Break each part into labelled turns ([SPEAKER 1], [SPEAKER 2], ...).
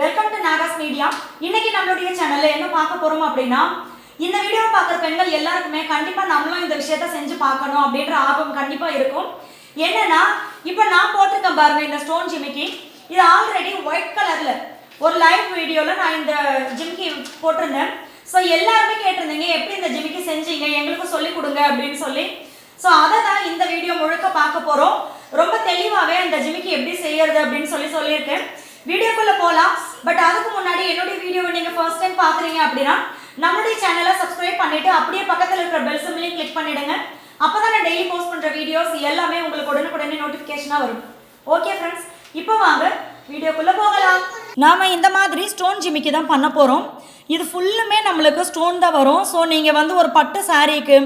[SPEAKER 1] Welcome to Nahash media இன்னைக்கு நம்மளுடைய சேனல்ல என்ன பார்க்க போறோம் அப்படின்னா இந்த வீடியோ பார்க்குற பெண்கள் எல்லாருக்குமே கண்டிப்பா நம்மளும் இந்த விஷயத்த செஞ்சு பார்க்கணும் அப்படின்ற ஆர்வம் கண்டிப்பா இருக்கும். என்னன்னா இப்போ நான் போட்டிருக்கேன் பாருங்க இந்த ஸ்டோன் ஜிமிக்கி இது ஆல்ரெடி ஒயிட் கலர்ல ஒரு லைவ் வீடியோல நான் இந்த ஜிமிக்கி போட்டிருந்தேன். ஸோ எல்லாருமே கேட்டிருந்தீங்க எப்படி இந்த ஜிமிக்கி செஞ்சீங்க? எங்களுக்கு சொல்லி கொடுங்க அப்படின்னு சொல்லி. ஸோ அதை தான் இந்த வீடியோ முழுக்க பார்க்க போகிறோம் ரொம்ப தெளிவாகவே அந்த ஜிமிக்கி எப்படி செய்யறது அப்படின்னு சொல்லி சொல்லியிருக்கேன். வீடியோக்குள்ளே போகலாம் பட் அதுக்கு முன்னாடி என்னுடைய வீடியோவை நீங்கள் ஃபர்ஸ்ட் டைம் பார்க்குறீங்க அப்படின்னா நம்மளுடைய சேனலை சப்ஸ்கிரைப் பண்ணிட்டு அப்படியே பக்கத்தில் இருக்கிற பெல் சிம்லையும் கிளிக் பண்ணிடுங்க. அப்போ தான் நான் டெய்லி போஸ்ட் பண்ணுற வீடியோஸ் எல்லாமே உங்களுக்கு உடனுக்குடனே நோட்டிஃபிகேஷனாக வரும். ஓகே ஃப்ரெண்ட்ஸ் இப்போ வாங்க வீடியோக்குள்ளே போகலாம். நாம் இந்த மாதிரி ஸ்டோன் ஜிமிக்கு தான் பண்ண போகிறோம் இது ஃபுல்லுமே நம்மளுக்கு ஸ்டோன் தான் வரும். ஸோ நீங்கள் வந்து ஒரு பட்டு சாரீக்கு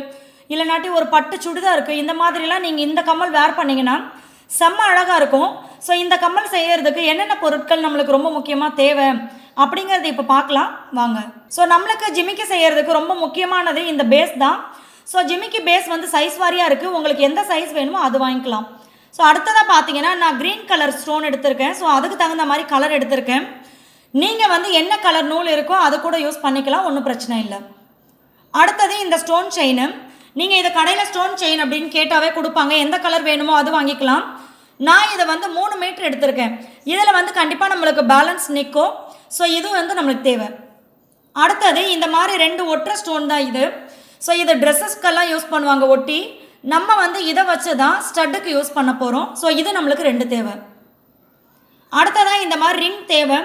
[SPEAKER 1] இல்லைனாட்டி ஒரு பட்டு சுடிதாருக்கு இந்த மாதிரிலாம் நீங்கள் இந்த கம்மல் வேர் பண்ணிங்கன்னா செம்ம அழகாக இருக்கும். ஸோ இந்த கம்மல் செய்கிறதுக்கு என்னென்ன பொருட்கள் நம்மளுக்கு ரொம்ப முக்கியமாக தேவை அப்படிங்கிறத இப்போ பார்க்கலாம். வாங்க. ஸோ நம்மளுக்கு ஜிமிக்கி செய்கிறதுக்கு ரொம்ப முக்கியமானது இந்த பேஸ் தான். ஸோ ஜிமிக்கி பேஸ் வந்து சைஸ் வாரியாக இருக்குது உங்களுக்கு எந்த சைஸ் வேணுமோ அது வாங்கிக்கலாம். ஸோ அடுத்ததாக பார்த்தீங்கன்னா நான் க்ரீன் கலர் ஸ்டோன் எடுத்திருக்கேன். ஸோ அதுக்கு தகுந்த மாதிரி கலர் எடுத்திருக்கேன். நீங்கள் வந்து என்ன கலர் நூல் இருக்கோ அது கூட யூஸ் பண்ணிக்கலாம். ஒன்றும் பிரச்சனை இல்லை. அடுத்தது இந்த ஸ்டோன் செயின் நீங்கள் இதை கடையில் ஸ்டோன் செயின் அப்படின்னு கேட்டாவே கொடுப்பாங்க. எந்த கலர் வேணுமோ அது வாங்கிக்கலாம். நான் இதை வந்து மூணு மீட்டர் எடுத்திருக்கேன். இதில் வந்து கண்டிப்பாக நம்மளுக்கு பேலன்ஸ் நிற்கும். ஸோ இது வந்து நம்மளுக்கு தேவை. அடுத்தது இந்த மாதிரி ரெண்டு ஒற்றை ஸ்டோன் தான் இது. ஸோ இது ட்ரெஸ்ஸஸ்க்கெல்லாம் யூஸ் பண்ணுவாங்க ஒட்டி. நம்ம வந்து இதை வச்சு தான் ஸ்டட்டுக்கு யூஸ் பண்ண போகிறோம் ஸோ இது நம்மளுக்கு ரெண்டு தேவை. அடுத்ததாக இந்த மாதிரி ரிங் தேவை.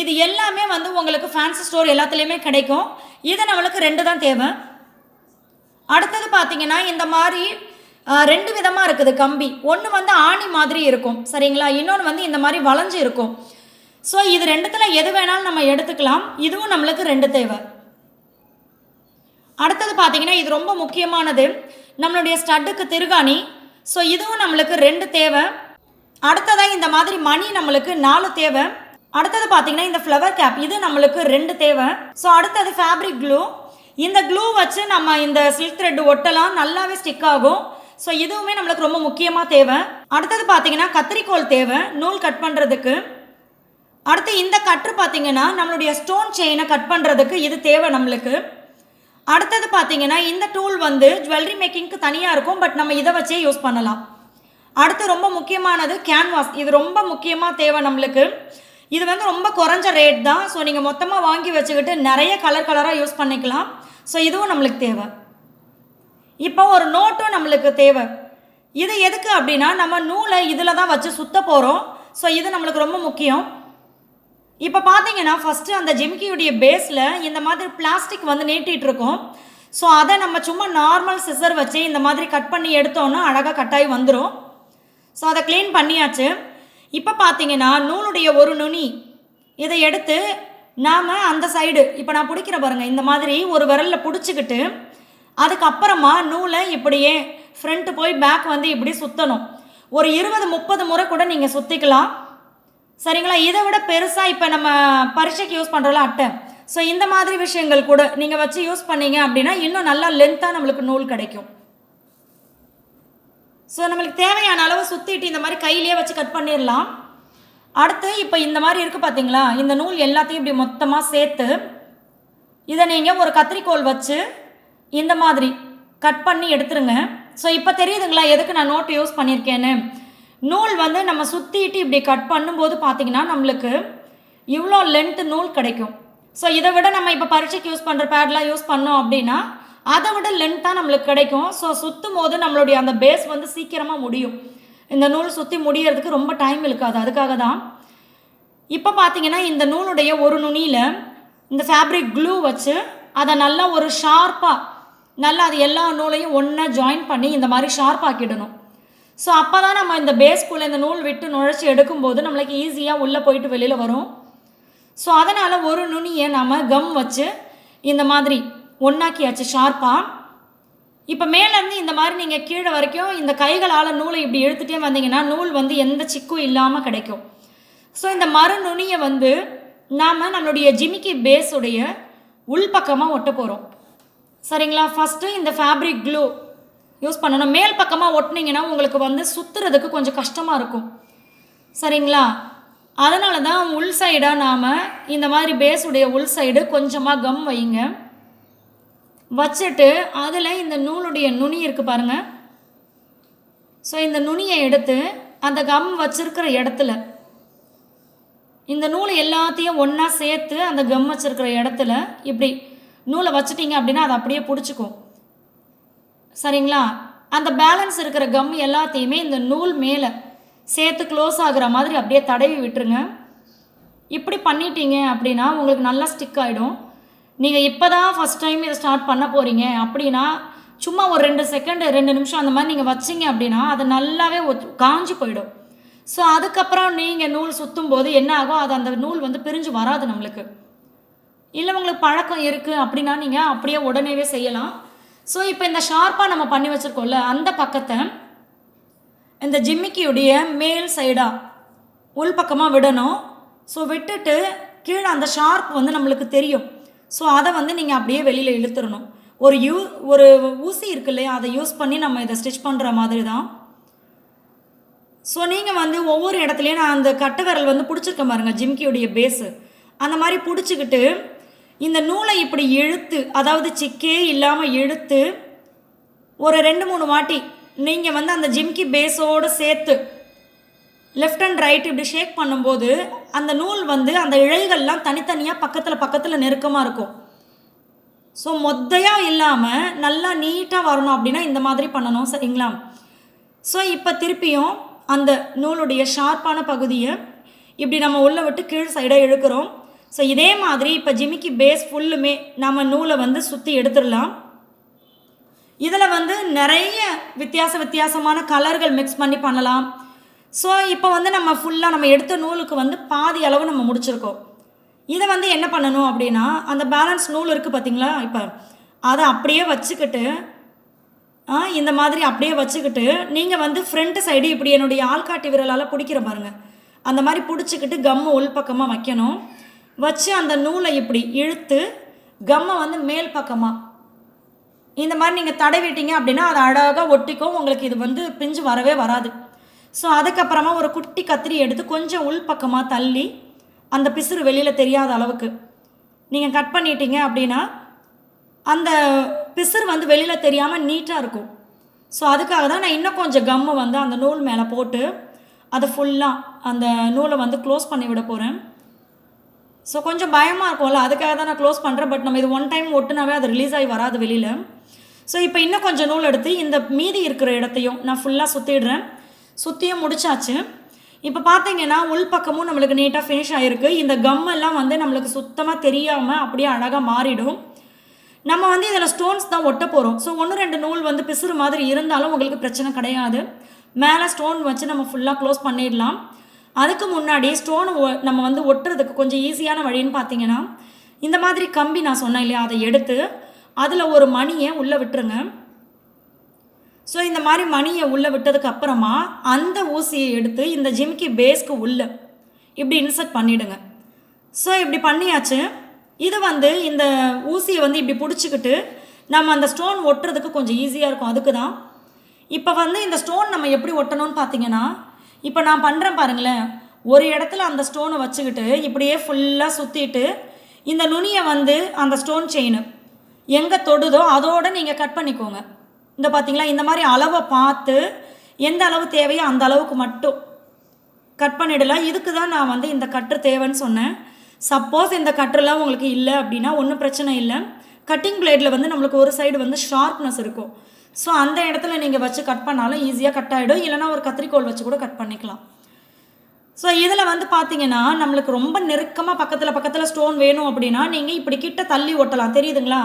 [SPEAKER 1] இது எல்லாமே வந்து உங்களுக்கு ஃபேன்சி ஸ்டோர் எல்லாத்துலேயுமே கிடைக்கும். இது நம்மளுக்கு ரெண்டு தான் தேவை. அடுத்தது பார்த்தீங்கன்னா இந்த மாதிரி ரெண்டு விதமாக இருக்குது கம்பி. ஒன்று வந்து ஆணி மாதிரி இருக்கும். சரிங்களா? இன்னொன்று வந்து இந்த மாதிரி வளைஞ்சு இருக்கும். ஸோ இது ரெண்டுத்தில் எது வேணாலும் நம்ம எடுத்துக்கலாம். இதுவும் நம்மளுக்கு ரெண்டு தேவை. அடுத்தது பார்த்தீங்கன்னா இது ரொம்ப முக்கியமானது. நம்மளுடைய ஸ்டட்டுக்கு திருகாணி. ஸோ இதுவும் நம்மளுக்கு ரெண்டு தேவை. அடுத்ததாக இந்த மாதிரி மணி நம்மளுக்கு நாலு தேவை. அடுத்தது பார்த்தீங்கன்னா இந்த ஃப்ளவர் கேப் இது நம்மளுக்கு ரெண்டு தேவை. ஸோ அடுத்தது ஃபேப்ரிக் க்ளூ இந்த க்ளூ வச்சு நம்ம இந்த சில்க் த்ரெட் ஒட்டலாம் நல்லாவே ஸ்டிக் ஆகும். ஸோ இதுவுமே நம்மளுக்கு ரொம்ப முக்கியமாக தேவை. அடுத்தது பார்த்தீங்கன்னா கத்திரிக்கோல் தேவை நூல் கட் பண்ணுறதுக்கு அடுத்து இந்த கட்ரு பார்த்தீங்கன்னா நம்மளுடைய ஸ்டோன் செயினை கட் பண்ணுறதுக்கு இது தேவை நம்மளுக்கு. அடுத்தது பார்த்தீங்கன்னா இந்த டூல் வந்து ஜுவல்லரி மேக்கிங்க்கு தனியாக இருக்கும் பட் நம்ம இதை வச்சே யூஸ் பண்ணலாம். அடுத்து ரொம்ப முக்கியமானது கேன்வாஸ் இது ரொம்ப முக்கியமாக தேவை நம்மளுக்கு. இது வந்து ரொம்ப குறைஞ்ச ரேட் தான். ஸோ நீங்கள் மொத்தமாக வாங்கி வச்சுக்கிட்டு நிறைய கலர் கலராக யூஸ் பண்ணிக்கலாம். ஸோ இதுவும் நம்மளுக்கு தேவை. இப்போ ஒரு நோட்டும் நம்மளுக்கு தேவை. இது எதுக்கு அப்படின்னா நம்ம நூலை இதில் தான் வச்சு சுத்த போகிறோம் ஸோ இது நம்மளுக்கு ரொம்ப முக்கியம். இப்போ பார்த்தீங்கன்னா ஃபஸ்ட்டு அந்த ஜிமிக்கியுடைய பேஸில் இந்த மாதிரி பிளாஸ்டிக் வந்து நீட்டிகிட்ருக்கோம் ஸோ அதை நம்ம சும்மா நார்மல் சிசர் வச்சு இந்த மாதிரி கட் பண்ணி எடுத்தோன்னா அழகாக கட்டாயி வந்துடும் ஸோ அதை க்ளீன் பண்ணியாச்சு. இப்போ பார்த்தீங்கன்னா நூலுடைய ஒரு நுனி. இதை எடுத்து நாம் அந்த சைடு இப்போ நான் பிடிக்கிற பாருங்கள் இந்த மாதிரி ஒரு விரலில் பிடிச்சிக்கிட்டு அதுக்கப்புறமா நூலை இப்படியே ஃப்ரண்ட்டு போய் பேக் வந்து இப்படி சுற்றணும் ஒரு இருபது முப்பது முறை கூட நீங்கள் சுற்றிக்கலாம் சரிங்களா? இதை விட பெருசாக இப்போ நம்ம பரீட்சைக்கு யூஸ் பண்ணுறோம்ல அட்டை. ஸோ இந்த மாதிரி விஷயங்கள் கூட நீங்கள் வச்சு யூஸ் பண்ணீங்க அப்படின்னா இன்னும் நல்லா லென்த்தாக நம்மளுக்கு நூல் கிடைக்கும். ஸோ நம்மளுக்கு தேவையான அளவு சுற்றிட்டு இந்த மாதிரி கையிலேயே வச்சு கட் பண்ணிடலாம். அடுத்து இப்போ இந்த மாதிரி இருக்குது பார்த்தீங்களா இந்த நூல் எல்லாத்தையும் இப்படி மொத்தமாக சேர்த்து இதை நீங்கள் ஒரு கத்திரிக்கோல் வச்சு இந்த மாதிரி கட் பண்ணி எடுத்துருங்க. ஸோ இப்போ தெரியுதுங்களா எதுக்கு நான் நோட்டு யூஸ் பண்ணியிருக்கேன்னு? நூல் வந்து நம்ம சுற்றிட்டு இப்படி கட் பண்ணும்போது பார்த்தீங்கன்னா நம்மளுக்கு இவ்வளோ லென்த்து நூல் கிடைக்கும். ஸோ இதை விட நம்ம இப்போ பரீட்சைக்கு யூஸ் பண்ணுற பேட்லாம் யூஸ் பண்ணோம் அப்படின்னா அதை விட லென்த்தாக நம்மளுக்கு கிடைக்கும். ஸோ சுற்றும் போது நம்மளுடைய அந்த பேஸ் வந்து சீக்கிரமாக முடியும். இந்த நூல் சுற்றி முடியறதுக்கு ரொம்ப டைம் இருக்காது அதுக்காக தான் இப்போ பார்த்தீங்கன்னா இந்த நூலுடைய ஒரு நுனியில் இந்த ஃபேப்ரிக் க்ளூ வச்சு அதை நல்லா ஒரு ஷார்ப்பாக நல்லா அது எல்லா நூலையும் ஒன்றா ஜாயின் பண்ணி இந்த மாதிரி ஷார்ப் ஆக்கிடணும். ஸோ அப்போ தான் நம்ம இந்த பேஸ்குள்ளே இந்த நூல் விட்டு நுழைச்சி எடுக்கும்போது நம்மளுக்கு ஈஸியாக உள்ளே போயிட்டு வெளியில் வரும். ஸோ அதனால் ஒரு நுனியை நம்ம கம் வச்சு இந்த மாதிரி ஒன்றாக்கியாச்சு ஷார்ப்பாக இப்போ மேலேருந்து இந்த மாதிரி நீங்கள் கீழே வரைக்கும் இந்த கைகளால் நூலை இப்படி எடுத்துகிட்டே வந்தீங்கன்னா நூல் வந்து எந்த சிக்கும் இல்லாமல் கிடைக்கும். ஸோ இந்த மறு நுனியை வந்து நாம் நம்மளுடைய ஜிமிக்கி பேஸுடைய உள்பக்கமாக ஒட்ட போகிறோம் சரிங்களா? ஃபஸ்ட்டு இந்த ஃபேப்ரிக் க்ளூ யூஸ் பண்ணணும். மேல் பக்கமாக ஒட்டினீங்கன்னா உங்களுக்கு வந்து சுற்றுறதுக்கு கொஞ்சம் கஷ்டமாக இருக்கும். சரிங்களா? அதனால தான் உள் சைடாக நாம் இந்த மாதிரி பேஸுடைய உள் சைடு கொஞ்சமாக கம் வைங்க. வச்சுட்டு அதில் இந்த நூலுடைய நுனி இருக்குது பாருங்கள் ஸோ இந்த நுனியை எடுத்து அந்த கம் வச்சுருக்கிற இடத்துல இந்த நூலை எல்லாத்தையும் ஒன்றா சேர்த்து அந்த கம் வச்சுருக்கிற இடத்துல இப்படி நூலை வச்சிட்டிங்க அப்படின்னா அதை அப்படியே பிடிச்சிக்கும் சரிங்களா? அந்த பேலன்ஸ் இருக்கிற கம் எல்லாத்தையுமே இந்த நூல் மேலே சேர்த்து க்ளோஸ் ஆகுற மாதிரி அப்படியே தடவி விட்டுருங்க. இப்படி பண்ணிட்டீங்க அப்படின்னா உங்களுக்கு நல்லா ஸ்டிக் ஆகிடும் நீங்கள் இப்போ தான் ஃபஸ்ட் டைம் இதை ஸ்டார்ட் பண்ண போகிறீங்க அப்படின்னா சும்மா ஒரு ரெண்டு செகண்டு ரெண்டு நிமிஷம் அந்த மாதிரி நீங்கள் வச்சிங்க அப்படின்னா அது நல்லாவே ஒத்து- போயிடும். ஸோ அதுக்கப்புறம் நீங்கள் நூல் சுற்றும் போது என்ன ஆகும்? அது அந்த நூல் வந்து பிரிஞ்சு வராது நம்மளுக்கு. இல்லை உங்களுக்கு பழக்கம் இருக்குது அப்படின்னா நீங்கள் அப்படியே உடனேவே செய்யலாம். ஸோ இப்போ இந்த ஷார்ப்பாக நம்ம பண்ணி வச்சுருக்கோம்ல அந்த பக்கத்தை இந்த ஜிம்மிக்கியுடைய மேல் சைடாக உள்பக்கமாக விடணும். ஸோ விட்டுட்டு கீழே அந்த ஷார்ப் வந்து நம்மளுக்கு தெரியும். ஸோ அதை வந்து நீங்கள் அப்படியே வெளியில் இழுத்துடணும் ஒரு யூ ஒரு ஊசி இருக்கு இல்லையா அதை யூஸ் பண்ணி நம்ம இதை ஸ்டிச் பண்ணுற மாதிரி தான் ஸோ நீங்கள் வந்து ஒவ்வொரு இடத்துலையும் நான் அந்த கட்டை விரல் வந்து பிடிச்சிருக்கேன் பாருங்க ஜிம்கியுடைய பேஸு அந்த மாதிரி பிடிச்சிக்கிட்டு இந்த நூலை இப்படி இழுத்து அதாவது சிக்கே இல்லாமல் இழுத்து ஒரு ரெண்டு மூணு வாட்டி நீங்கள் வந்து அந்த ஜிம்கி பேஸோடு சேர்த்து லெஃப்ட் அண்ட் ரைட் இப்படி ஷேக் பண்ணும்போது அந்த நூல் வந்து அந்த இழைகள்லாம் தனித்தனியாக பக்கத்தில் பக்கத்தில் நெருக்கமாக இருக்கும். ஸோ மொத்தையாக இல்லாமல் நல்லா நீட்டாக வரணும் அப்படின்னா இந்த மாதிரி பண்ணணும் சரிங்களா? ஸோ இப்போ திருப்பியும் அந்த நூலுடைய ஷார்ப்பான பகுதியை இப்படி நம்ம உள்ளே விட்டு கீழ் சைடாக இழுக்கிறோம். ஸோ இதே மாதிரி இப்போ ஜிமிக்கி பேஸ் ஃபுல்லுமே நம்ம நூலை வந்து சுற்றி எடுத்துடலாம். இதில் வந்து நிறைய வித்தியாச வித்தியாசமான கலர்கள் மிக்ஸ் பண்ணி பண்ணலாம். ஸோ இப்போ வந்து நம்ம ஃபுல்லாக நம்ம எடுத்த நூலுக்கு வந்து பாதி அளவு நம்ம முடிச்சிருக்கோம். இதை வந்து என்ன பண்ணணும் அப்படின்னா அந்த பேலன்ஸ் நூல் இருக்குது பார்த்தீங்களா இப்போ அதை அப்படியே வச்சுக்கிட்டு ஆ, இந்த மாதிரி அப்படியே வச்சுக்கிட்டு நீங்கள் வந்து ஃப்ரண்ட் சைடு இப்படி என்னுடைய ஆள்காட்டி விரலால் பிடிக்கிற பாருங்கள் அந்த மாதிரி பிடிச்சிக்கிட்டு கம்மை உள்பக்கமாக வைக்கணும். வச்சு அந்த நூலை இப்படி இழுத்து கம்மை வந்து மேல் பக்கமாக இந்த மாதிரி நீங்கள் தடவிட்டீங்க அப்படின்னா அது அழகாக ஒட்டிக்கும். உங்களுக்கு இது வந்து பிஞ்சு வரவே வராது. ஸோ அதுக்கப்புறமா ஒரு குட்டி கத்திரி எடுத்து கொஞ்சம் உள்பக்கமாக தள்ளி அந்த பிசுறு வெளியில் தெரியாத அளவுக்கு நீங்கள் கட் பண்ணிட்டீங்க அப்படின்னா அந்த பிசுறு வந்து வெளியில் தெரியாமல் நீட்டாக இருக்கும். ஸோ அதுக்காக தான் நான் இன்னும் கொஞ்சம் கம்மை வந்து அந்த நூல் மேலே போட்டு அதை ஃபுல்லாக அந்த நூலை வந்து க்ளோஸ் பண்ணி விட போகிறேன் ஸோ கொஞ்சம் பயமாக இருக்கும்ல. அதுக்காக தான் நான் க்ளோஸ் பண்ணுறேன் பட் நம்ம இது ஒன் டைம் ஒட்டுனாவே அது ரிலீஸ் ஆகி வராது வெளியில். ஸோ இப்போ இன்னும் கொஞ்சம் நூல் எடுத்து இந்த மீதி இருக்கிற இடத்தையும் நான் ஃபுல்லாக சுற்றிடுறேன் சுற்றியும் முடிச்சாச்சு. இப்போ பார்த்தீங்கன்னா உள்பக்கமும் நம்மளுக்கு நீட்டாக ஃபினிஷ் ஆகிருக்கு இந்த கம்மெல்லாம் வந்து நம்மளுக்கு சுத்தமாக தெரியாமல் அப்படியே அழகாக மாறிடும். நம்ம வந்து இதில் ஸ்டோன்ஸ் தான் ஒட்ட போகிறோம் ஸோ ஒன்று ரெண்டு நூல் வந்து பிசுறு மாதிரி இருந்தாலும் உங்களுக்கு பிரச்சனை கிடையாது. மேலே ஸ்டோன் வச்சு நம்ம ஃபுல்லாக க்ளோஸ் பண்ணிடலாம். அதுக்கு முன்னாடி ஸ்டோன் நம்ம வந்து ஒட்டுறதுக்கு கொஞ்சம் ஈஸியான வழின்னு பார்த்தீங்கன்னா இந்த மாதிரி கம்பி நான் சொன்னேன் இல்லையா அதை எடுத்து அதில் ஒரு மணியை உள்ளே விட்டுருங்க. ஸோ இந்த மாதிரி மணியை உள்ளே விட்டதுக்கு அப்புறமா அந்த ஊசியை எடுத்து இந்த ஜிம்கி பேஸ்க்கு உள்ளே இப்படி இன்சர்ட் பண்ணிவிடுங்க ஸோ இப்படி பண்ணியாச்சு. இது வந்து இந்த ஊசியை வந்து இப்படி பிடிச்சிக்கிட்டு நம்ம அந்த ஸ்டோன் ஒட்டுறதுக்கு கொஞ்சம் ஈஸியாக இருக்கும். அதுக்கு தான் இப்போ வந்து இந்த ஸ்டோன் நம்ம எப்படி ஒட்டணும்னு பார்த்தீங்கன்னா இப்போ நான் பண்ணுறேன் பாருங்களேன். ஒரு இடத்துல அந்த ஸ்டோனை வச்சுக்கிட்டு இப்படியே ஃபுல்லாக சுற்றிட்டு இந்த நுனியை வந்து அந்த ஸ்டோன் செயின் எங்கே தொடுதோ அதோடு நீங்கள் கட் பண்ணிக்கோங்க. இந்த பார்த்தீங்களா இந்த மாதிரி அளவை பார்த்து எந்த அளவு தேவையோ அந்த அளவுக்கு மட்டும் கட் பண்ணிடலாம். இதுக்கு தான் நான் வந்து இந்த கட்டு தேவைன்னு சொன்னேன். சப்போஸ் இந்த கட்டுலாம் உங்களுக்கு இல்லை அப்படின்னா ஒன்றும் பிரச்சனை இல்லை. கட்டிங் பிளேடில் வந்து நம்மளுக்கு ஒரு சைடு வந்து ஷார்ப்னஸ் இருக்கும். ஸோ அந்த இடத்துல நீங்கள் வச்சு கட் பண்ணாலும் ஈஸியாக கட் ஆகிடும் இல்லைனா ஒரு கத்திரிக்கோல் வச்சு கூட கட் பண்ணிக்கலாம். ஸோ இதில் வந்து பார்த்தீங்கன்னா நம்மளுக்கு ரொம்ப நெருக்கமாக பக்கத்தில் பக்கத்தில் ஸ்டோன் வேணும் அப்படின்னா நீங்கள் இப்படி கிட்ட தள்ளி ஒட்டலாம். தெரியுதுங்களா?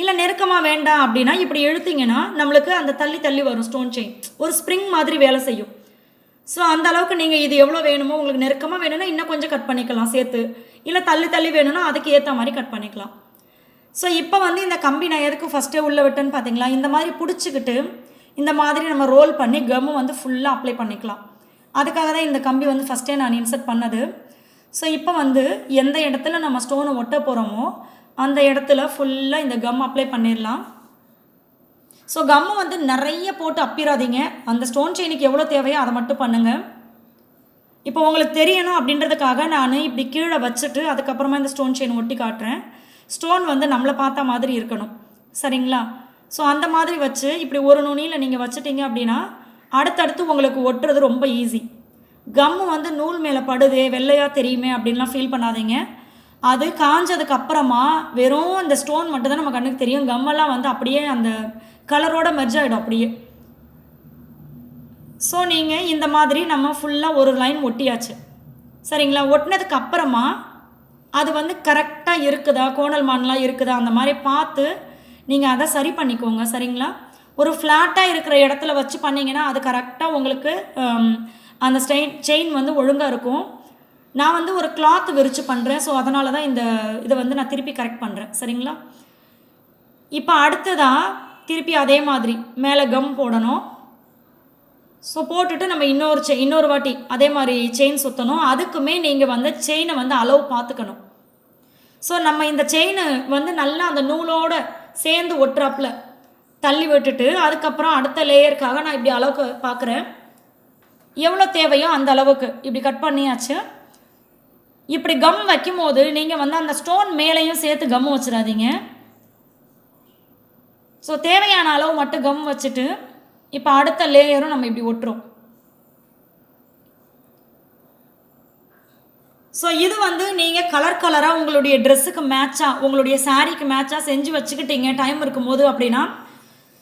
[SPEAKER 1] இல்லை நெருக்கமாக வேண்டாம் அப்படின்னா இப்படி எழுத்திங்கன்னா நம்மளுக்கு அந்த தள்ளி தள்ளி வரும் ஸ்டோன் செயின் ஒரு ஸ்ப்ரிங் மாதிரி வேலை செய்யும். ஸோ அந்த அளவுக்கு நீங்கள் இது எவ்வளோ வேணுமோ உங்களுக்கு நெருக்கமாக வேணும்னா இன்னும் கொஞ்சம் கட் பண்ணிக்கலாம் சேர்த்து. இல்லை தள்ளி தள்ளி வேணும்னா அதுக்கு ஏற்ற மாதிரி கட் பண்ணிக்கலாம். ஸோ இப்போ வந்து இந்த கம்பி நான் எதுக்கு ஃபஸ்ட்டே உள்ளே விட்டேன்னு பார்த்தீங்களா இந்த மாதிரி பிடிச்சிக்கிட்டு இந்த மாதிரி நம்ம ரோல் பண்ணி கம்மு வந்து ஃபுல்லாக அப்ளை பண்ணிக்கலாம். அதுக்காக தான் இந்த கம்பி வந்து ஃபஸ்ட்டே நான் இன்சர்ட் பண்ணது. ஸோ இப்போ வந்து எந்த இடத்துல நம்ம ஸ்டோனை ஒட்ட போகிறோமோ அந்த இடத்துல ஃபுல்லாக இந்த கம் அப்ளை பண்ணிடலாம். ஸோ கம்மு வந்து நிறைய போட்டு அப்பிடாதீங்க அந்த ஸ்டோன் செயினுக்கு எவ்வளோ தேவையோ அதை மட்டும் பண்ணுங்கள் இப்போ உங்களுக்கு தெரியணும் அப்படின்றதுக்காக நான் இப்படி கீழே வச்சுட்டு அதுக்கப்புறமா இந்த ஸ்டோன் செயின் ஒட்டி காட்டுறேன். ஸ்டோன் வந்து நம்மளை பார்த்த மாதிரி இருக்கணும். சரிங்களா? ஸோ அந்த மாதிரி வச்சு இப்படி ஒரு நுனியில் நீங்கள் வச்சுட்டீங்க அப்படின்னா அடுத்தடுத்து உங்களுக்கு ஒட்டுறது ரொம்ப ஈஸி கம்மு வந்து நூல் மேலே படுதே வெள்ளையாக தெரியுமே அப்படின்லாம் ஃபீல் பண்ணாதீங்க. அது காஞ்சதுக்கு அப்புறமா வெறும் அந்த ஸ்டோன் மட்டும் தான் நம்ம கண்ணுக்கு தெரியும். கம்மெல்லாம் வந்து அப்படியே அந்த கலரோட மெர்ஜ் ஆகிடும் அப்படியே. ஸோ நீங்கள் இந்த மாதிரி நம்ம ஃபுல்லாக ஒரு லைன் ஒட்டியாச்சு. சரிங்களா? ஒட்டினதுக்கு அப்புறமா அது வந்து கரெக்டாக இருக்குதா? கோணல் மானலாம் இருக்குதா? அந்த மாதிரி பார்த்து நீங்கள் அதை சரி பண்ணிக்கோங்க சரிங்களா? ஒரு ஃப்ளாட்டாக இருக்கிற இடத்துல வச்சு பண்ணிங்கன்னா அது கரெக்டாக உங்களுக்கு அந்த ஸ்டெயின் செயின் வந்து ஒழுங்காக இருக்கும். நான் வந்து ஒரு கிளாத் விரித்து பண்ணுறேன் ஸோ அதனால தான் இந்த இதை வந்து நான் திருப்பி கரெக்ட் பண்ணுறேன் சரிங்களா? இப்போ அடுத்ததாக திருப்பி அதே மாதிரி மேலே கம் போடணும். ஸோ போட்டுட்டு நம்ம இன்னொரு செ இன்னொரு வாட்டி அதே மாதிரி செயின் சுற்றணும் அதுக்குமே நீங்கள் வந்து செயினை வந்து அளவு பார்த்துக்கணும். ஸோ நம்ம இந்த செயின் வந்து நல்லா அந்த நூலோட சேர்ந்து ஒட்டுறாப்புல தள்ளி விட்டுட்டு அதுக்கப்புறம் அடுத்த லேயருக்காக நான் இப்படி அளவுக்கு பார்க்குறேன். எவ்வளோ தேவையோ அந்த அளவுக்கு இப்படி கட் பண்ணியாச்சு. இப்படி கம் வைக்கும்போது நீங்கள் வந்து அந்த ஸ்டோன் மேலேயும் சேர்த்து கம் வச்சிடாதீங்க. ஸோ தேவையான அளவு மட்டும் கம் வச்சுட்டு இப்போ அடுத்த லேயரும் நம்ம இப்படி ஒட்டுறோம். ஸோ இது வந்து நீங்கள் கலர் கலராக உங்களுடைய ட்ரெஸ்ஸுக்கு மேட்சாக உங்களுடைய சாரீக்கு மேட்சாக செஞ்சு வச்சுக்கிட்டீங்க டைம் இருக்கும்போது அப்படின்னா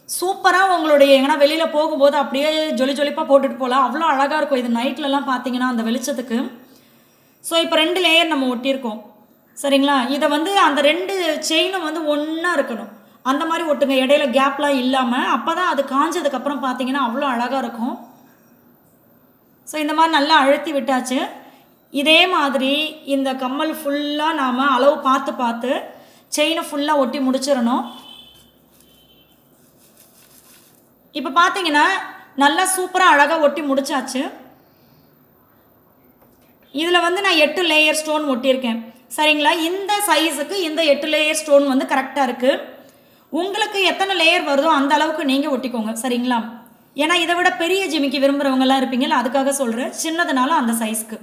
[SPEAKER 1] சூப்பராக உங்களுடைய எங்கன்னா வெளியில் போகும்போது அப்படியே ஜொலி ஜொலிப்பாக போட்டுட்டு போகலாம் அவ்வளோ அழகாக இருக்கும். இது நைட்லலாம் பார்த்தீங்கன்னா அந்த வெளிச்சத்துக்கு. ஸோ இப்போ ரெண்டு லேயர் நம்ம ஒட்டியிருக்கோம். சரிங்களா? இதை வந்து அந்த ரெண்டு செயினும் வந்து ஒன்றா இருக்கணும். அந்த மாதிரி ஒட்டுங்க. இடையில கேப்லாம் இல்லாமல் அப்போ தான் அது காஞ்சதுக்கப்புறம் பார்த்தீங்கன்னா அவ்வளோ அழகாக இருக்கும். ஸோ இந்த மாதிரி நல்லா அழுத்தி விட்டாச்சு. இதே மாதிரி இந்த கம்மல் ஃபுல்லாக நாம் அளவு பார்த்து பார்த்து செயினை ஃபுல்லாக ஒட்டி முடிச்சிடணும். இப்போ பார்த்தீங்கன்னா நல்லா சூப்பராக அழகாக ஒட்டி முடிச்சாச்சு. இதில் வந்து நான் எட்டு லேயர் ஸ்டோன் ஒட்டியிருக்கேன். சரிங்களா? இந்த சைஸுக்கு இந்த எட்டு லேயர் ஸ்டோன் வந்து கரெக்டாக இருக்குது உங்களுக்கு எத்தனை லேயர் வருதோ அந்த அளவுக்கு நீங்கள் ஒட்டிக்கோங்க சரிங்களா? ஏன்னா இதை விட பெரிய ஜிமிக்கி விரும்புகிறவங்கலாம் இருப்பீங்களா அதுக்காக சொல்கிறேன் சின்னதுனால அந்த சைஸ்க்கு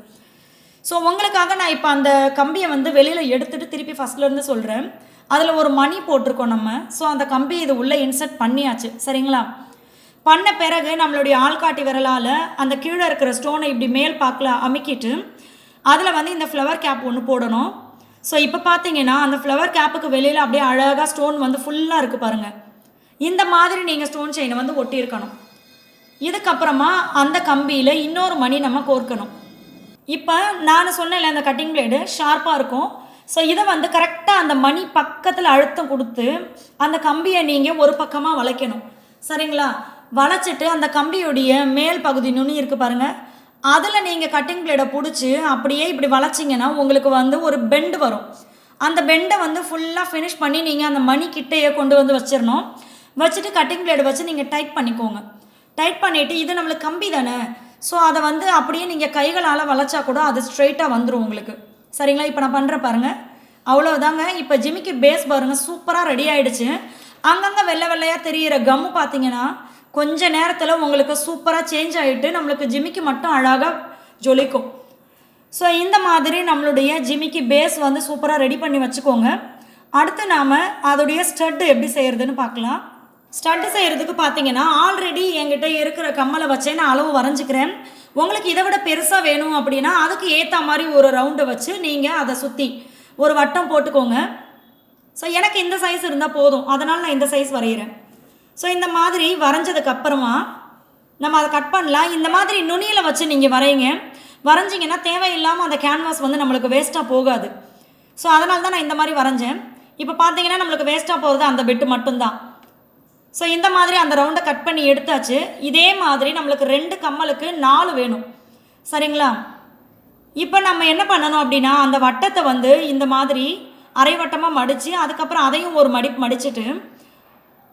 [SPEAKER 1] ஸோ உங்களுக்காக நான் இப்போ அந்த கம்பியை வந்து வெளியில் எடுத்துகிட்டு திருப்பி ஃபஸ்ட்லேருந்து சொல்கிறேன் அதில் ஒரு மணி போட்டிருக்கோம் நம்ம. ஸோ அந்த கம்பி இது உள்ளே இன்சர்ட் பண்ணியாச்சு சரிங்களா? பண்ண பிறகு நம்மளுடைய ஆள்காட்டி விரலால் அந்த கீழே இருக்கிற ஸ்டோனை இப்படி மேல் பாக்கில் அமுக்கிட்டு அதில் வந்து இந்த ஃப்ளவர் கேப் ஒன்று போடணும். ஸோ இப்போ பார்த்தீங்கன்னா அந்த ஃப்ளவர் கேப்புக்கு வெளியில் அப்படியே அழகாக ஸ்டோன் வந்து ஃபுல்லாக இருக்குது பாருங்கள் இந்த மாதிரி நீங்கள் ஸ்டோன் செயினை வந்து ஒட்டியிருக்கணும். இதுக்கப்புறமா அந்த கம்பியில் இன்னொரு மணி நம்ம கோர்க்கணும். இப்போ நான் சொன்னேன்ல அந்த கட்டிங் பிளேடு ஷார்ப்பாக இருக்கும். ஸோ இதை வந்து கரெக்டாக அந்த மணி பக்கத்தில் அழுத்தம் கொடுத்து அந்த கம்பியை நீங்கள் ஒரு பக்கமாக வளைக்கணும். சரிங்களா? வளைச்சிட்டு அந்த கம்பியுடைய மேல் பகுதி நுனி இருக்குது பாருங்கள் அதில் நீங்கள் கட்டிங் பிளேடை பிடிச்சி அப்படியே இப்படி வளைச்சிங்கன்னா உங்களுக்கு வந்து ஒரு பெண்டு வரும். அந்த பெண்டை வந்து ஃபுல்லாக ஃபினிஷ் பண்ணி நீங்கள் அந்த மணி கிட்டையே கொண்டு வந்து வச்சிடணும் வச்சுட்டு கட்டிங் பிளேடு வச்சு நீங்கள் டைட் பண்ணிக்கோங்க. டைட் பண்ணிவிட்டு இது நம்மளுக்கு கம்பி தானே? ஸோ அதை வந்து அப்படியே நீங்கள் கைகளால் வளைச்சா கூட அது ஸ்ட்ரைட்டாக வந்துடும் உங்களுக்கு. சரிங்களா? இப்போ நான் பண்ணுற பாருங்கள் அவ்வளோதாங்க இப்போ ஜிமிக்கு பேஸ் பாருங்கள் சூப்பராக ரெடி ஆகிடுச்சு அங்கங்கே வெள்ளை வெள்ளையாக தெரியிற கம்மு பார்த்தீங்கன்னா கொஞ்ச நேரத்தில் உங்களுக்கு சூப்பராக சேஞ்ச் ஆகிட்டு நம்மளுக்கு ஜிமிக்கு மட்டும் அழகாக ஜொலிக்கும். ஸோ இந்த மாதிரி நம்மளுடைய ஜிமிக்கு பேஸ் வந்து சூப்பராக ரெடி பண்ணி வச்சுக்கோங்க. அடுத்து நாம் அதோடைய ஸ்டட்டு எப்படி செய்கிறதுன்னு பார்க்கலாம். ஸ்டட்டு செய்கிறதுக்கு பார்த்தீங்கன்னா ஆல்ரெடி என்கிட்ட இருக்கிற கம்மலை வச்சே நான் அளவு வரைஞ்சிக்கிறேன். உங்களுக்கு இதை விட பெருசாக வேணும் அப்படின்னா அதுக்கு ஏற்ற மாதிரி ஒரு ரவுண்டை வச்சு நீங்கள் அதை சுற்றி ஒரு வட்டம் போட்டுக்கோங்க. ஸோ எனக்கு இந்த சைஸ் இருந்தால் போதும். அதனால் நான் இந்த சைஸ் வரைகிறேன் ஸோ இந்த மாதிரி வரைஞ்சதுக்கு அப்புறமா நம்ம அதை கட் பண்ணலாம். இந்த மாதிரி நுனியில் வச்சு நீங்கள் வரைங்க வரைஞ்சிங்கன்னா தேவையில்லாமல் அந்த கேன்வாஸ் வந்து நம்மளுக்கு வேஸ்ட்டாக போகாது. ஸோ அதனால தான் நான் இந்த மாதிரி வரைஞ்சேன். இப்போ பார்த்தீங்கன்னா நம்மளுக்கு வேஸ்ட்டாக போகிறது அந்த பெட்டு மட்டும்தான். ஸோ இந்த மாதிரி அந்த ரவுண்டை கட் பண்ணி எடுத்தாச்சு. இதே மாதிரி நம்மளுக்கு ரெண்டு கம்மலுக்கு நாலு வேணும். சரிங்களா? இப்போ நம்ம என்ன பண்ணணும் அப்படின்னா அந்த வட்டத்தை வந்து இந்த மாதிரி அரை வட்டமாக மடித்து அதுக்கப்புறம் அதையும் ஒரு மடிப்பு மடிச்சுட்டு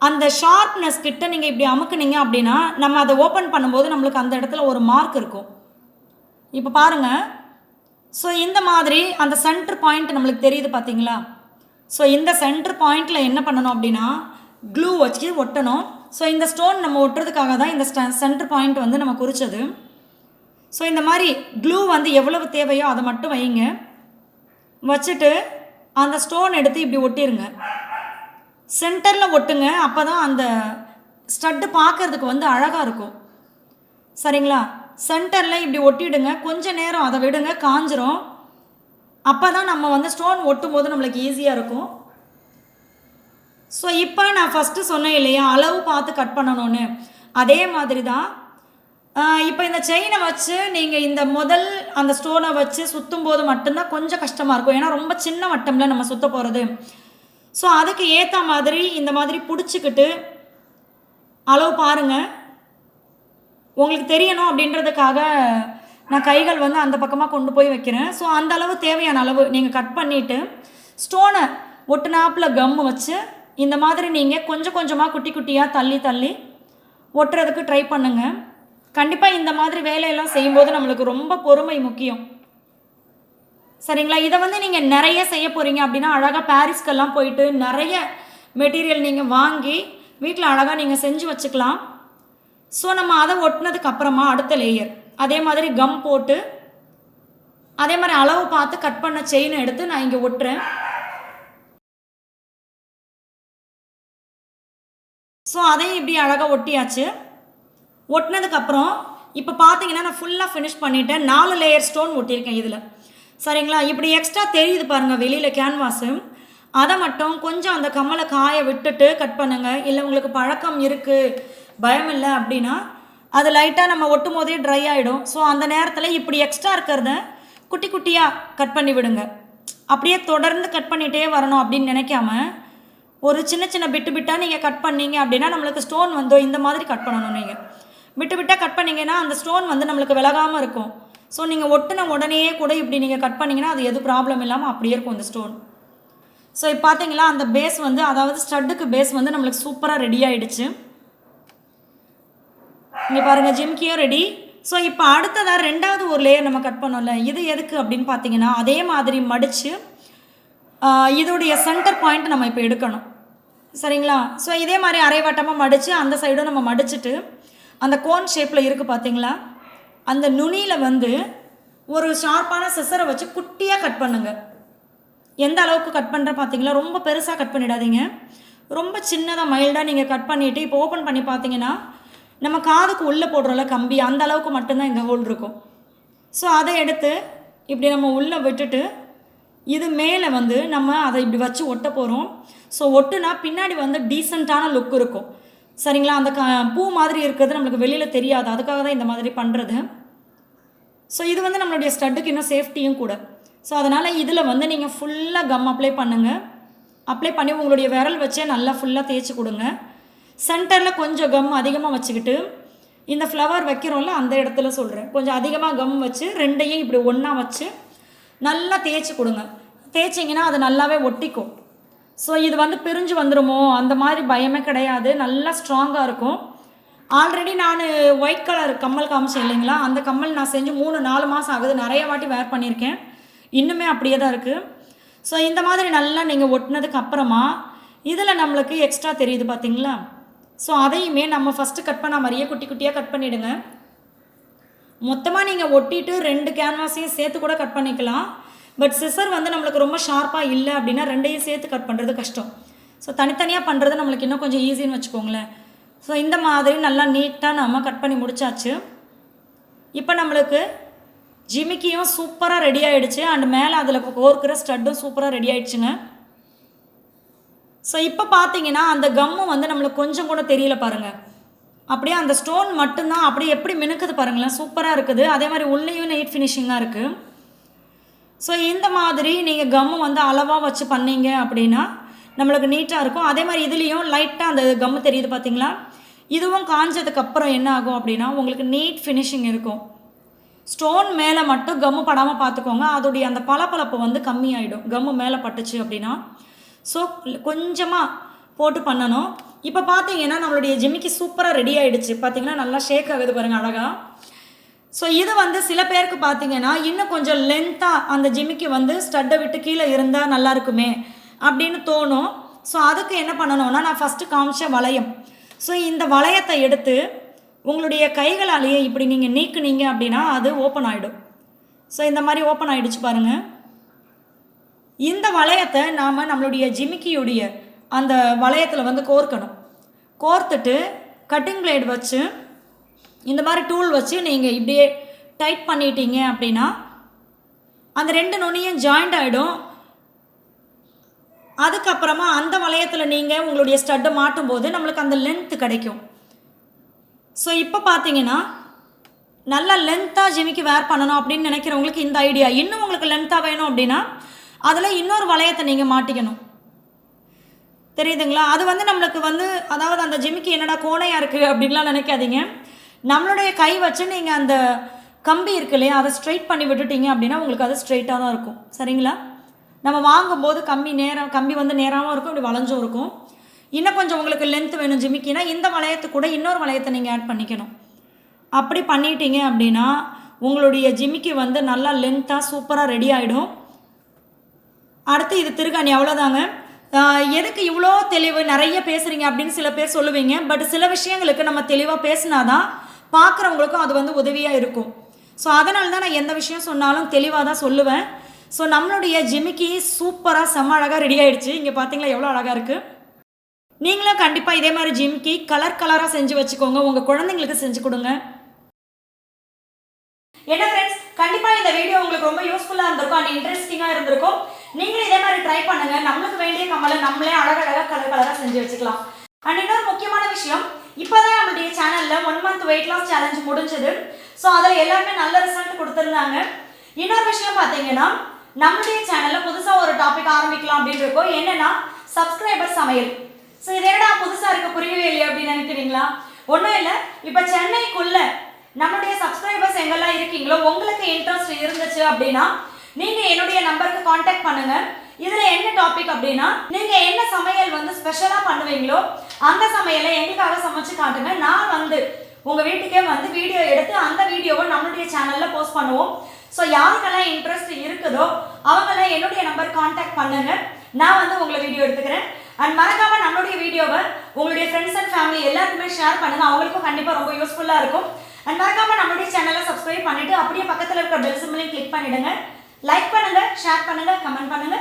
[SPEAKER 1] அந்த ஷார்ப்னஸ் கிட்ட நீங்கள் இப்படி அமுக்குனீங்க அப்படின்னா நம்ம அதை ஓப்பன் பண்ணும்போது நம்மளுக்கு அந்த இடத்துல ஒரு மார்க் இருக்கும். இப்போ பாருங்கள் ஸோ இந்த மாதிரி அந்த சென்டர் பாயிண்ட் நம்மளுக்கு தெரியுது பார்த்தீங்களா ஸோ இந்த சென்டர் பாயிண்டில் என்ன பண்ணணும் அப்படின்னா க்ளூ வச்சு ஒட்டணும். ஸோ இந்த ஸ்டோன் நம்ம ஒட்டுறதுக்காக தான் இந்த சென்டர் பாயிண்ட் வந்து நம்ம குறிச்சது. ஸோ இந்த மாதிரி க்ளூ வந்து எவ்வளவு தேவையோ அதை மட்டும் வைங்க. வச்சுட்டு அந்த ஸ்டோன் எடுத்து இப்படி ஒட்டிடுங்க சென்டரில் ஒட்டுங்க அப்போ தான் அந்த ஸ்டட்டு பார்க்கறதுக்கு வந்து அழகாக இருக்கும். சரிங்களா? சென்டரில் இப்படி ஒட்டிடுங்க கொஞ்சம் நேரம் அதை விடுங்க காஞ்சிரும். அப்போ தான் நம்ம வந்து ஸ்டோன் ஒட்டும் போது நம்மளுக்கு ஈஸியாக இருக்கும். ஸோ இப்போ நான் ஃபஸ்ட்டு சொன்னேன் இல்லையா அளவு பார்த்து கட் பண்ணணும்னு. அதே மாதிரி தான் இப்போ இந்த செயினை வச்சு நீங்கள் இந்த முதல் அந்த ஸ்டோனை வச்சு சுற்றும் போது மட்டும்தான் கொஞ்சம் கஷ்டமாக இருக்கும். ஏன்னா ரொம்ப சின்ன வட்டமில் நம்ம சுற்ற போகிறது ஸோ அதுக்கு ஏற்ற மாதிரி இந்த மாதிரி பிடிச்சிக்கிட்டு அளவு பாருங்கள் உங்களுக்கு தெரியணும் அப்படின்றதுக்காக நான் கைகள் வந்து அந்த பக்கமாக கொண்டு போய் வைக்கிறேன். ஸோ அந்த அளவு தேவையான அளவு நீங்கள் கட் பண்ணிவிட்டு ஸ்டோனை ஒட்டுனாப்பில் கம்மு வச்சு இந்த மாதிரி நீங்கள் கொஞ்சம் கொஞ்சமாக குட்டி குட்டியாக தள்ளி தள்ளி ஒட்டுறதுக்கு ட்ரை பண்ணுங்கள் கண்டிப்பாக இந்த மாதிரி வேலையெல்லாம் செய்யும்போது நம்மளுக்கு ரொம்ப பொறுமை முக்கியம். சரிங்களா? இதை வந்து நீங்கள் நிறைய செய்ய போகிறீங்க அப்படின்னா அழகாக பாரிஸ்க்கெல்லாம் போயிட்டு நிறைய மெட்டீரியல் நீங்கள் வாங்கி வீட்டில் அழகாக நீங்கள் செஞ்சு வச்சுக்கலாம். ஸோ நம்ம அதை ஒட்டினதுக்கு அப்புறமா அடுத்த லேயர் அதே மாதிரி கம் போட்டு அதே மாதிரி அளவு பார்த்து கட் பண்ண செயின் எடுத்து நான் இங்கே ஒட்டுறேன். ஸோ அதையும் இப்படி அழகாக ஒட்டியாச்சு. ஒட்டினதுக்கப்புறம் இப்போ பார்த்தீங்கன்னா நான் ஃபுல்லாக ஃபினிஷ் பண்ணிவிட்டேன் நாலு லேயர் ஸ்டோன் ஒட்டியிருக்கேன் இதில். சரிங்களா? இப்படி எக்ஸ்ட்ரா தெரியுது பாருங்கள் வெளியில் கேன்வாஸு அதை மட்டும் கொஞ்சம் அந்த கம்மலை காய விட்டுட்டு கட் பண்ணுங்கள் இல்லை உங்களுக்கு பழக்கம் இருக்குது பயம் இல்லை அப்படின்னா அது லைட்டாக நம்ம ஒட்டும் போதே ட்ரை ஆகிடும் ஸோ அந்த நேரத்தில் இப்படி எக்ஸ்ட்ரா இருக்கிறத குட்டி குட்டியாக கட் பண்ணி விடுங்க. அப்படியே தொடர்ந்து கட் பண்ணிகிட்டே வரணும் அப்படின்னு நினைக்காம ஒரு சின்ன சின்ன பிட்டு பிட்டாக நீங்கள் கட் பண்ணீங்க அப்படின்னா நம்மளுக்கு ஸ்டோன் வந்தோ இந்த மாதிரி கட் பண்ணணும் நீங்கள் விட்டு விட்டால் கட் பண்ணிங்கன்னா அந்த ஸ்டோன் வந்து நம்மளுக்கு விலகாமல் இருக்கும். ஸோ நீங்கள் ஒட்டின உடனேயே கூட இப்படி நீங்கள் கட் பண்ணிங்கன்னா அது எது ப்ராப்ளம் இல்லாமல் அப்படியே இருக்கும் அந்த ஸ்டோன் ஸோ இப்போ பார்த்தீங்களா அந்த பேஸ் வந்து அதாவது ஸ்டட்டுக்கு பேஸ் வந்து நம்மளுக்கு சூப்பராக ரெடி ஆகிடுச்சு இங்கே பாருங்கள் ஜிம்கியும் ரெடி ஸோ இப்போ அடுத்ததாக ரெண்டாவது ஒரு லேயர் நம்ம கட் பண்ணோம்ல இது எதுக்கு அப்படின்னு பார்த்தீங்கன்னா அதே மாதிரி மடித்து இதோடைய சென்டர் பாயிண்ட் நம்ம இப்போ எடுக்கணும். சரிங்களா? ஸோ இதே மாதிரி அரைவட்டமாக மடித்து அந்த சைடும் நம்ம மடிச்சுட்டு அந்த கோன் ஷேப்பில் இருக்குது பார்த்தீங்களா அந்த நுனியில் வந்து ஒரு ஷார்ப்பான சிசரை வச்சு குட்டியாக கட் பண்ணுங்கள் எந்த அளவுக்கு கட் பண்ணுற பார்த்தீங்களா ரொம்ப பெருசாக கட் பண்ணிடாதீங்க. ரொம்ப சின்னதாக மைல்டாக நீங்கள் கட் பண்ணிவிட்டு இப்போ ஓப்பன் பண்ணி பார்த்தீங்கன்னா நம்ம காதுக்கு உள்ளே போடுறோம்ல கம்பி அந்த அளவுக்கு மட்டும்தான் இந்த ஹோல் இருக்கும். ஸோ அதை எடுத்து இப்படி நம்ம உள்ளே விட்டுட்டு இது மேலே வந்து நம்ம அதை இப்படி வச்சு ஒட்ட போகிறோம் ஸோ ஒட்டுனா பின்னாடி வந்து டீசெண்டான லுக் இருக்கும். சரிங்களா? அந்த க பூ மாதிரி இருக்கிறது நம்மளுக்கு வெளியில் தெரியாது. அதுக்காக தான் இந்த மாதிரி பண்ணுறது ஸோ இது வந்து நம்மளுடைய ஸ்டட்டுக்கு இன்னும் சேஃப்டியும் கூட. ஸோ அதனால் இதில் வந்து நீங்கள் ஃபுல்லாக கம் அப்ளை பண்ணுங்கள் அப்ளை பண்ணி உங்களுடைய விரல் வச்சே நல்லா ஃபுல்லாக தேய்ச்சி கொடுங்க. சென்டரில் கொஞ்சம் கம் அதிகமாக வச்சுக்கிட்டு இந்த ஃப்ளவர் வைக்கிறோம்ல அந்த இடத்துல சொல்கிறேன் கொஞ்சம் அதிகமாக கம் வச்சு ரெண்டையும் இப்படி ஒன்றா வச்சு நல்லா தேய்ச்சி கொடுங்க. தேய்ச்சிங்கன்னா அது நல்லாவே ஒட்டிக்கும். ஸோ இது வந்து பிரிஞ்சு வந்துடுமோ அந்த மாதிரி பயமே கிடையாது. நல்லா ஸ்ட்ராங்காக இருக்கும். ஆல்ரெடி நான் ஒயிட் கலர் கம்மல் காமிச்சேன் இல்லைங்களா? அந்த கம்மல் நான் செஞ்சு மூணு நாலு மாதம் ஆகுது. நிறைய வாட்டி வேர் பண்ணியிருக்கேன் இன்னுமே அப்படியே தான் இருக்குது ஸோ இந்த மாதிரி நல்லா நீங்கள் ஒட்டினதுக்கு அப்புறமா இதில் நம்மளுக்கு எக்ஸ்ட்ரா தெரியுது பார்த்தீங்களா ஸோ அதையுமே நம்ம ஃபஸ்ட்டு கட் பண்ண மாதிரியே குட்டி குட்டியாக கட் பண்ணிவிடுங்க மொத்தமாக நீங்கள் ஒட்டிட்டு ரெண்டு கேன்வாஸையும் சேர்த்து கூட கட் பண்ணிக்கலாம். பட் சிசர் வந்து நம்மளுக்கு ரொம்ப ஷார்ப்பாக இல்லை அப்படின்னா ரெண்டையும் சேர்த்து கட் பண்ணுறது கஷ்டம். ஸோ தனித்தனியாக பண்ணுறது நம்மளுக்கு இன்னும் கொஞ்சம் ஈஸின்னு வச்சுக்கோங்களேன். ஸோ இந்த மாதிரி நல்லா நீட்டாக நம்ம கட் பண்ணி முடிச்சாச்சு. இப்போ நம்மளுக்கு ஜிமிக்கியும் சூப்பராக ரெடி ஆகிடுச்சு அண்ட் மேலே அதில் கோர்க்கிற ஸ்டட்டும் சூப்பராக ரெடி ஆகிடுச்சுங்க ஸோ இப்போ பார்த்தீங்கன்னா அந்த கம்மு வந்து நம்மளுக்கு கொஞ்சம் கூட தெரியல பாருங்கள் அப்படியே அந்த ஸ்டோன் மட்டும்தான். அப்படியே எப்படி மினுக்குது பாருங்களேன். சூப்பராக இருக்குது. அதே மாதிரி உள்ளேயும் நெய்ட் ஃபினிஷிங்காக இருக்குது ஸோ இந்த மாதிரி நீங்கள் கம்மு வந்து அளவாக வச்சு பண்ணீங்க அப்படின்னா நம்மளுக்கு நீட்டாக இருக்கும். அதே மாதிரி இதுலேயும் லைட்டாக அந்த கம்மு தெரியுது பார்த்தீங்களா இதுவும் காஞ்சதுக்கப்புறம் என்ன ஆகும் அப்படின்னா உங்களுக்கு நீட் ஃபினிஷிங் இருக்கும். ஸ்டோன் மேலே மட்டும் கம்மு படாமல் பார்த்துக்கோங்க அதோடைய அந்த பளபளப்பு வந்து கம்மியாயிடும். கம்மு மேலே பட்டுச்சு அப்படின்னா. ஸோ கொஞ்சமாக போட்டு பண்ணணும். இப்போ பார்த்தீங்கன்னா நம்மளுடைய ஜிம்மிக்கு சூப்பராக ரெடி ஆகிடுச்சு பார்த்தீங்கன்னா நல்லா ஷேக் ஆகுது பாருங்கள் அழகாக ஸோ இது வந்து சில பேருக்கு பார்த்தீங்கன்னா இன்னும் கொஞ்சம் லென்த்தாக அந்த ஜிம்மிக்கு வந்து ஸ்டட்டை விட்டு கீழே இருந்தால் நல்லா இருக்குமே அப்படின்னு தோணும். ஸோ அதுக்கு என்ன பண்ணணும்னா நான் ஃபஸ்ட்டு காமிச்ச வளையம். ஸோ இந்த வளையத்தை எடுத்து உங்களுடைய கைகளாலேயே இப்படி நீங்கள் நீக்குனீங்க அப்படின்னா அது ஓப்பன் ஆகிடும் ஸோ இந்த மாதிரி ஓப்பன் ஆகிடுச்சு பாருங்கள் இந்த வளையத்தை நாம் நம்மளுடைய ஜிமிக்கியுடைய அந்த வளையத்தில் வந்து கோர்க்கணும். கோர்த்துட்டு கட்டிங் பிளேட் வச்சு இந்த மாதிரி டூல் வச்சு நீங்கள் இப்படியே டைட் பண்ணிட்டீங்க அப்படின்னா அந்த ரெண்டு நுனியும் ஜாயிண்ட் ஆகிடும் அதுக்கப்புறமா அந்த வளையத்தில் நீங்கள் உங்களுடைய ஸ்டட்டை மாட்டும் போது நம்மளுக்கு அந்த லென்த்து கிடைக்கும். ஸோ இப்போ பார்த்தீங்கன்னா நல்லா லென்த்தாக ஜிமிக்கு வேர் பண்ணணும் அப்படின்னு நினைக்கிறவங்களுக்கு இந்த ஐடியா இன்னும் உங்களுக்கு லென்த்தாக வேணும் அப்படின்னா அதில் இன்னொரு வளையத்தை நீங்கள் மாட்டிக்கணும். தெரியுதுங்களா? அது வந்து நம்மளுக்கு வந்து அதாவது அந்த ஜிமிக்கு என்னடா கோணையாக இருக்குது அப்படின்லாம் நினைக்காதீங்க. நம்மளுடைய கை வச்சு நீங்கள் அந்த கம்பி இருக்கு இல்லையா அதை ஸ்ட்ரைட் பண்ணி விட்டுட்டீங்க அப்படின்னா உங்களுக்கு அது ஸ்ட்ரைட்டாக தான் இருக்கும். சரிங்களா? நம்ம வாங்கும்போது கம்பி நேரம் கம்பி வந்து நேராகவும் இருக்கும் இப்படி வளைஞ்சும் இருக்கும். இன்னும் கொஞ்சம் உங்களுக்கு லென்த் வேணும் ஜிமிக்கினா இந்த வளையத்து கூட இன்னொரு வளையத்தை நீங்கள் ஆட் பண்ணிக்கணும். அப்படி பண்ணிட்டீங்க அப்படின்னா உங்களுடைய ஜிமிக்கி வந்து நல்லா லென்த்தாக சூப்பராக ரெடி ஆகிடும் அடுத்து இது திருகாணி அவ்வளோதாங்க எதுக்கு இவ்வளோ தெளிவு? நிறைய பேசுகிறீங்க அப்படின்னு சில பேர் சொல்லுவீங்க பட் சில விஷயங்களுக்கு நம்ம தெளிவாக பேசினாதான் பார்க்குறவங்களுக்கும் அது வந்து உதவியாக இருக்கும். ஸோ அதனால தான் நான் எந்த விஷயம் சொன்னாலும் தெளிவாக தான் சொல்லுவேன். ஸோ நம்மளுடைய ஜிமிக்கி சூப்பராக செம்ம அழகாக ரெடி ஆகிடுச்சு இங்கே பார்த்தீங்களா எவ்வளோ அழகாக இருக்குது நீங்களும் கண்டிப்பாக இதே மாதிரி ஜிமிக்கி கலர் கலராக செஞ்சு வச்சுக்கோங்க. உங்கள் குழந்தைங்களுக்கு செஞ்சு கொடுங்க. என்ன ஃப்ரெண்ட்ஸ் கண்டிப்பாக இந்த வீடியோ உங்களுக்கு ரொம்ப யூஸ்ஃபுல்லாக இருந்திருக்கும். அண்ட் இன்ட்ரெஸ்டிங்காக இருந்திருக்கும். நீங்களும் இதே மாதிரி ட்ரை பண்ணுங்கள் நம்மளுக்கு வேண்டிய கம்மலை நம்மளே அழகழகாக கலர் கலராக செஞ்சு வச்சுக்கலாம். அண்ட் இன்னொரு முக்கியமான விஷயம் இப்போதான் நம்மளுடைய சேனலில் one month weight loss challenge முடிஞ்சது. ஸோ அதில் எல்லாருமே நல்ல ரிசல்ட் கொடுத்துருந்தாங்க. இன்னொரு விஷயம் பார்த்தீங்கன்னா நம்மளுடைய சேனலில் புதுசாக ஒரு டாபிக் ஆரம்பிக்கலாம் அப்படின்னு இருக்கோம். என்னன்னா சப்ஸ்கிரைபர் சமையல். ஸோ இது புதுசாக இருக்க புரியவே இல்லையா அப்படின்னு நினைக்கிறீங்களா? ஒன்றும் இல்லை. இப்போ சென்னைக்குள்ள நம்மளுடைய சப்ஸ்கிரைபர்ஸ் எங்கெல்லாம் இருக்கீங்களோ உங்களுக்கு இன்ட்ரெஸ்ட் இருந்துச்சு அப்படின்னா நீங்கள் என்னுடைய நம்பருக்கு காண்டாக்ட் பண்ணுங்கள் இதில் என்ன டாபிக் அப்படின்னா நீங்கள் என்ன சமையல் வந்து ஸ்பெஷலாக பண்ணுவீங்களோ அந்த சமையலை எங்களுக்காக சமைச்சு காட்டுங்க. நான் வந்து உங்கள் வீட்டுக்கே வந்து வீடியோ எடுத்து அந்த வீடியோவை நம்மளுடைய சேனலில் போஸ்ட் பண்ணுவோம். ஸோ யாருக்கெல்லாம் இன்ட்ரெஸ்ட் இருக்குதோ அவங்கெல்லாம் என்னுடைய நம்பர் காண்டாக்ட் பண்ணுங்க. நான் வந்து உங்களை வீடியோ எடுத்துக்கிறேன். அண்ட் மறக்காம நம்மளுடைய வீடியோவை உங்களுடைய ஃப்ரெண்ட்ஸ் அண்ட் ஃபேமிலி எல்லாருக்குமே ஷேர் பண்ணுங்க. அவங்களுக்கும் கண்டிப்பாக ரொம்ப யூஸ்ஃபுல்லாக இருக்கும். அண்ட் மறக்காம நம்மளுடைய சேனலை சப்ஸ்கிரைப் பண்ணிட்டு அப்படியே பக்கத்தில் இருக்கிற பெல் சிம்பிளையும் கிளிக் பண்ணிடுங்க. லைக் பண்ணுங்க ஷேர் பண்ணுங்க கமெண்ட் பண்ணுங்க.